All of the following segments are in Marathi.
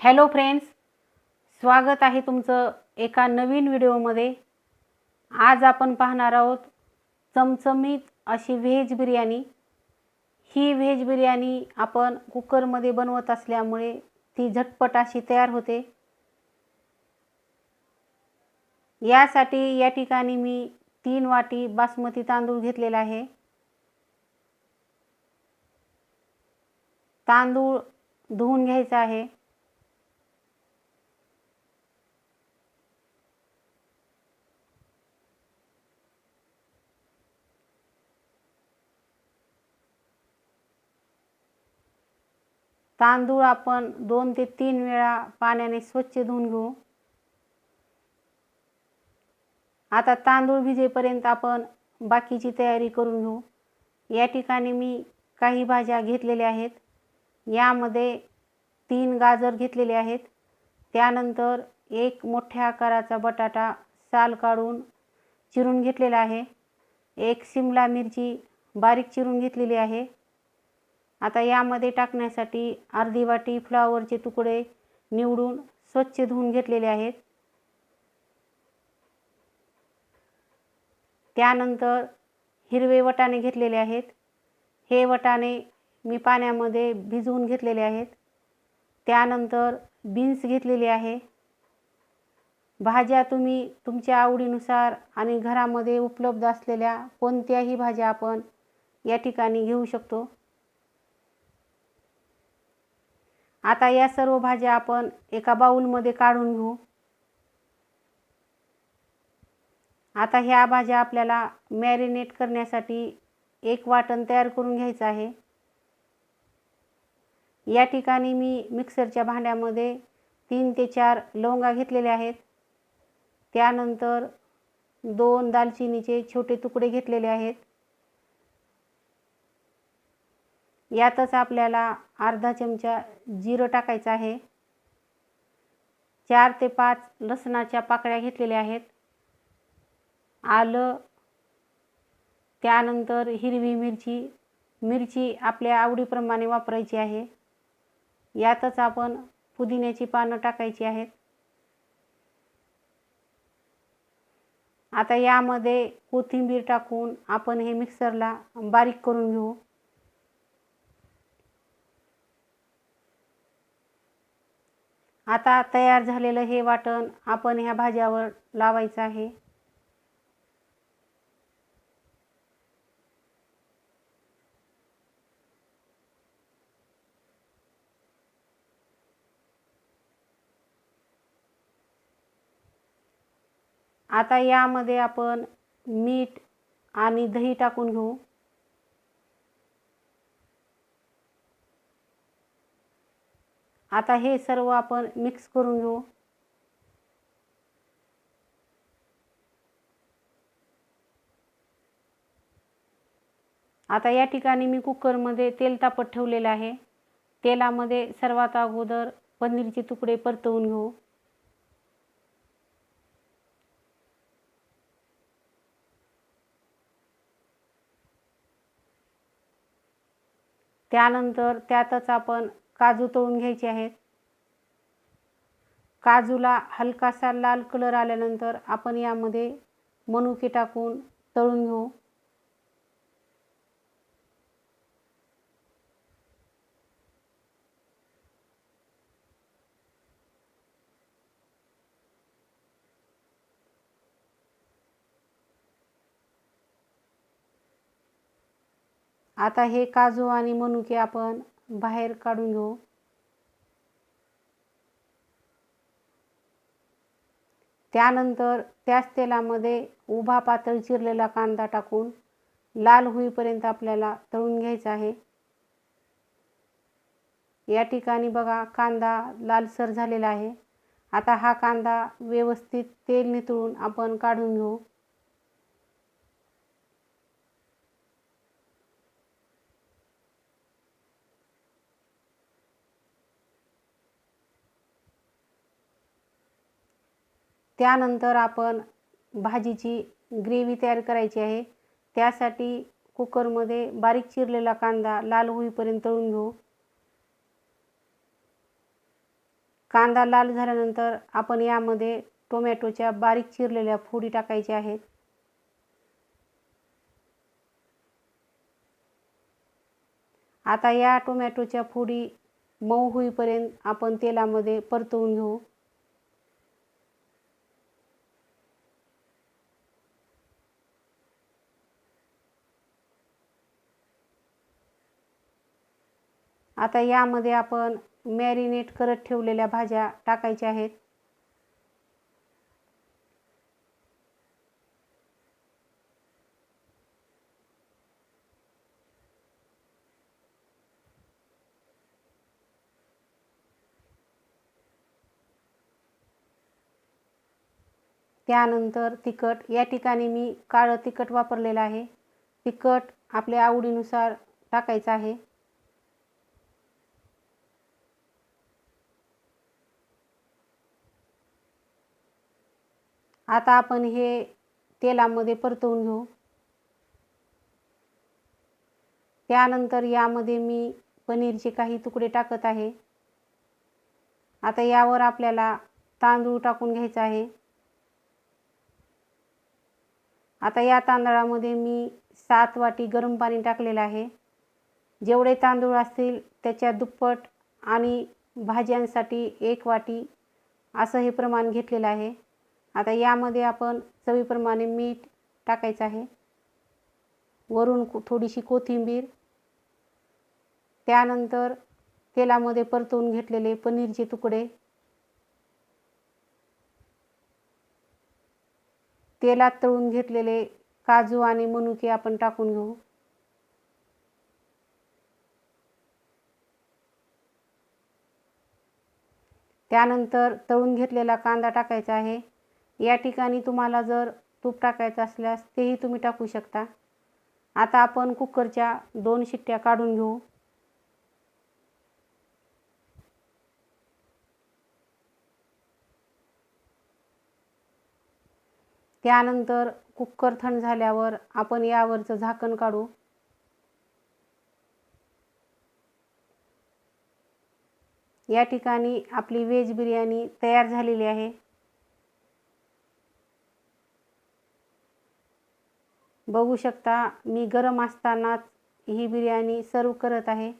हॅलो फ्रेंड्स स्वागत आहे तुमचं एका नवीन व्हिडिओमध्ये. आज आपण पाहणार आहोत चमचमीत अशी व्हेज बिर्याणी. ही व्हेज बिर्याणी आपण कुकरमध्ये बनवत असल्यामुळे ती झटपट अशी तयार होते. यासाठी या ठिकाणी मी तीन वाटी बासमती तांदूळ घेतलेला आहे. तांदूळ धुवून घ्यायचा आहे. तांदूळ आपण दोन ते तीन वेळा पाण्याने स्वच्छ धुवून घेऊ. आता तांदूळ भिजेपर्यंत आपण बाकीची तयारी करून घेऊ. या ठिकाणी मी काही भाज्या घेतलेल्या आहेत. यामध्ये तीन गाजर घेतलेले आहेत. त्यानंतर एक मोठ्या आकाराचा बटाटा साल काढून चिरून घेतलेला आहे. एक शिमला मिरची बारीक चिरून घेतलेली आहे. आता यामध्ये टाकण्यासाठी अर्धी वाटी फ्लावरचे तुकडे निवडून स्वच्छ धुवून घेतलेले आहेत. त्यानंतर हिरवे वटाणे घेतलेले आहेत. हे वटाणे मी पाण्यामध्ये भिजवून घेतलेले आहेत. त्यानंतर बीन्स घेतलेले आहे. भाज्या तुम्ही तुमच्या आवडीनुसार आणि घरामध्ये उपलब्ध असलेल्या कोणत्याही भाज्या आपण या ठिकाणी घेऊ शकतो. आता या सर्व भाज्या आपण एका बाऊलमध्ये काढून घेऊ. आता ह्या भाज्या आपल्याला मॅरिनेट करण्यासाठी एक वाटण तयार करून घ्यायचं आहे. या ठिकाणी मी मिक्सरच्या भांड्यामध्ये तीन ते चार लवंगा घेतलेले आहेत. त्यानंतर दोन दालचिनीचे छोटे तुकडे घेतलेले आहेत. यातच आपल्याला अर्धा चमचा जिरं टाकायचं आहे. चार ते पाच लसणाच्या पाकळ्या घेतलेल्या आहेत. आलं त्यानंतर हिरवी मिरची मिरची आपल्या आवडीप्रमाणे वापरायची आहे. यातच आपण पुदिन्याची पानं टाकायची आहेत. आता यामध्ये कोथिंबीर टाकून आपण हे मिक्सरला बारीक करून घेऊ. आता तयार झालेलं हे वाटण आपण ह्या भाज्यावर लावायचं आहे. आता यामध्ये आपण मीठ आणि दही टाकून घेऊ. आता हे सर्व आपण मिक्स करून घेऊ. आता या ठिकाणी मी कुकरमध्ये तेल तापत ठेवलेलं आहे. तेलामध्ये सर्वात अगोदर पनीरचे तुकडे परतवून घेऊ. त्यानंतर त्यातच आपण काजू तळून घ्यायचे आहेत. काजूला हलकासा लाल कलर आल्यानंतर आपण यामध्ये मनुके टाकून तळून घेऊ. आता हे काजू आणि मनुके आपण बाहेर काढून घेऊ. त्यानंतर त्याच तेलामध्ये उभा पातळ चिरलेला कांदा टाकून लाल होईपर्यंत आपल्याला तळून घ्यायचा आहे. या ठिकाणी बघा कांदा लालसर झालेला आहे. आता हा कांदा व्यवस्थित तेल नितळून आपण काढून घेऊ. त्यानंतर आपण भाजीची ग्रेव्ही तयार करायची आहे. त्यासाठी कुकरमध्ये बारीक चिरलेला कांदा लाल होईपर्यंत तळून घेऊ. कांदा लाल झाल्यानंतर आपण यामध्ये टोमॅटोच्या बारीक चिरलेल्या फोडी टाकायच्या आहेत. आता या टोमॅटोच्या फोडी मऊ होईपर्यंत आपण तेलामध्ये परतवून घेऊ. आता यामध्ये आपण मॅरिनेट करत ठेवलेल्या भाज्या टाकायच्या आहेत. त्यानंतर तिखट या ठिकाणी मी काळं तिखट वापरलेलं आहे. तिखट आपल्या आवडीनुसार टाकायचं आहे. आता आपण हे तेलामध्ये परतवून घेऊ. त्यानंतर यामध्ये मी पनीरचे काही तुकडे टाकत आहे. आता यावर आपल्याला तांदूळ टाकून घ्यायचा आहे. आता या तांदळामध्ये मी सात वाटी गरम पाणी टाकलेलं आहे. जेवढे तांदूळ असतील त्याच्या दुप्पट आणि भाज्यांसाठी एक वाटी असं हे प्रमाण घेतलेलं आहे. आता यामध्ये आपण चवीप्रमाणे मीठ टाकायचं आहे. वरून थोडीशी कोथिंबीर. त्यानंतर तेलामध्ये परतवून घेतलेले पनीरचे तुकडे. तेलात तळून घेतलेले काजू आणि मनुके आपण टाकून घेऊ. त्यानंतर तळून घेतलेला कांदा टाकायचा आहे. या ठिकाणी तुम्हाला जर तूप टाकायचं असल्यास तेही तुम्ही टाकू शकता. आता आपण कुकरच्या दोन शिट्ट्या काढून घेऊ. त्यानंतर कुकर थंड झाल्यावर आपण यावरचं झाकण काढू. या ठिकाणी आपली व्हेज बिर्याणी तयार झालेली आहे. बघू शकता मी गरम असतानाच ही बिर्याणी सर्व करत आहे.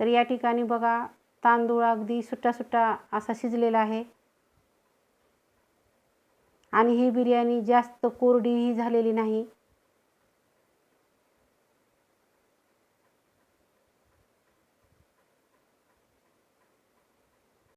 तर या ठिकाणी बघा तांदूळ अगदी सुट्टा सुट्टा असा शिजलेला आहे. आणि ही बिर्याणी जास्त कोरडीही झालेली नाही.